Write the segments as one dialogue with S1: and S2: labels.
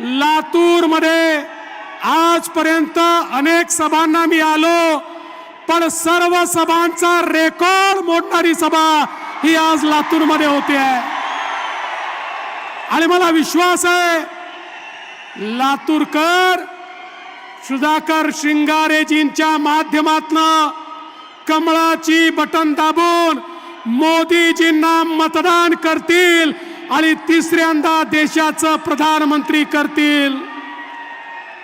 S1: लातूरमध्ये आजपर्यंत अनेक सभांना मी आलो पण सर्व सभांचा रेकॉर्ड मोडणारी सभा ही आज लातूरमध्ये होते आहे. आणि मला विश्वास आहे लातूरकर सुधाकर श्रृंगारेजींच्या माध्यमातनं कमळाची बटन दाबून मोदीजींना मतदान करतील आणि तिसऱ्यांदा देशाचं प्रधानमंत्री करतील.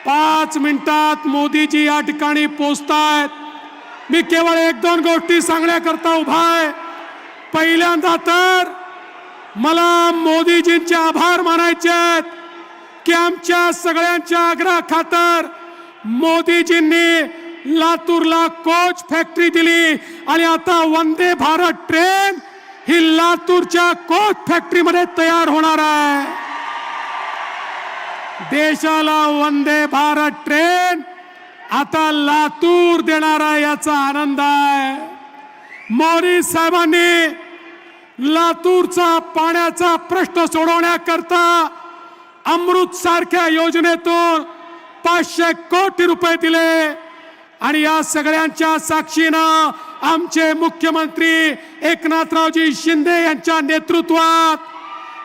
S1: पाच मिनिटात मोदीजी या ठिकाणी पोचतायत मी केवळ एक दोन गोष्टी सांगण्याकरता उभा आहे. पहिल्यांदा तर मला मोदीजींचे आभार मानायचे आहेत की आमच्या सगळ्यांच्या आग्रह खातर मोदीजींनी लातूरला कोच फॅक्टरी दिली आणि आता वंदे भारत ट्रेन ही लातूरच्या कोच फॅक्टरीमध्ये तयार होणार आहे. देशाला वंदे भारत ट्रेन आता लातूर देणारा याचा आनंद आहे. मोरी साहेबांनी लातूरचा पाण्याचा प्रश्न सोडवण्याकरता अमृत सारख्या योजनेतून पाचशे कोटी रुपये दिले. आणि या सगळ्यांच्या साक्षीनं आमचे मुख्यमंत्री एकनाथरावजी शिंदे यांच्या नेतृत्वात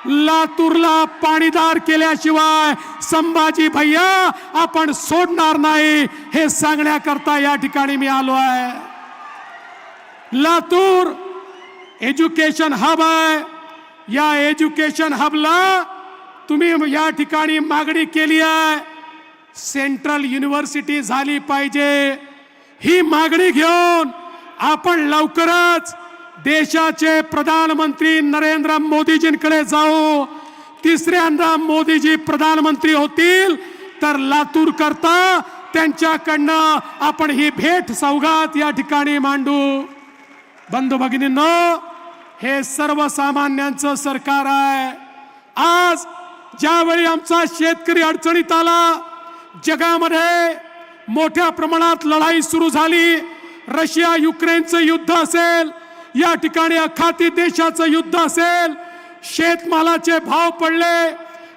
S1: लातूरला पाणीदार केल्याशिवाय संभाजी भैया आपण सोडणार नाही हे सांगण्याकरता या ठिकाणी मी आलो आहे. लातूर एज्युकेशन हब आहे. या एज्युकेशन हबला तुम्ही या ठिकाणी मागणी केली आहे. सेंट्रल युनिव्हर्सिटी झाली पाहिजे. ही मागणी घेऊन आपण लवकरच देशाचे प्रधानमंत्री नरेंद्र मोदीजींकडे जाऊ. तिसऱ्यांदा मोदीजी प्रधानमंत्री होतील तर लातूर करता त्यांच्याकडनं आपण ही भेट सौगात या ठिकाणी मांडू. बंधू भगिनींनो हे सर्वसामान्यांचं सरकार आहे. आज ज्यावेळी आमचा शेतकरी अडचणीत आला जगामध्ये मोठ्या प्रमाणात लढाई सुरू झाली. रशिया युक्रेनचं युद्ध असेल या ठिकाणी अखाती देशाचं युद्ध असेल शेतमालाचे भाव पडले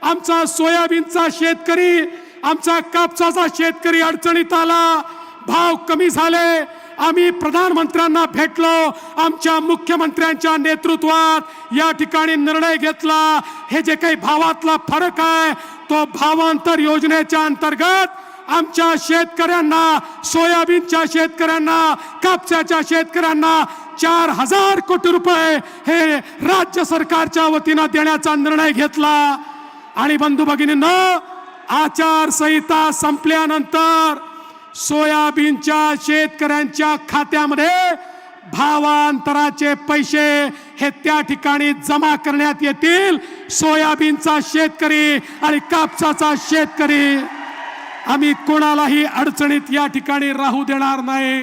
S1: आमचा सोयाबीनचा शेतकरी आमचा कापसाचा शेतकरी अडचणीत आला भाव कमी झाले. आम्ही प्रधानमंत्र्यांना भेटलो आमच्या मुख्यमंत्र्यांच्या नेतृत्वात या ठिकाणी निर्णय घेतला. हे जे काही भावातला फरक आहे तो भावांतर योजनेच्या अंतर्गत आमच्या शेतकऱ्यांना सोयाबीनच्या शेतकऱ्यांना कापसाच्या शेतकऱ्यांना चार हजार कोटी रुपये हे राज्य सरकारच्या वतीनं देण्याचा निर्णय घेतला. आणि बंधू भगिनींनो आचारसंहिता संपल्यानंतर सोयाबीनच्या शेतकऱ्यांच्या खात्यामध्ये भावांतराचे पैसे हे त्या ठिकाणी जमा करण्यात येतील. सोयाबीनचा शेतकरी आणि कापसाचा शेतकरी. आम्ही कोणालाही अडचणीत या ठिकाणी राहू देणार नाही.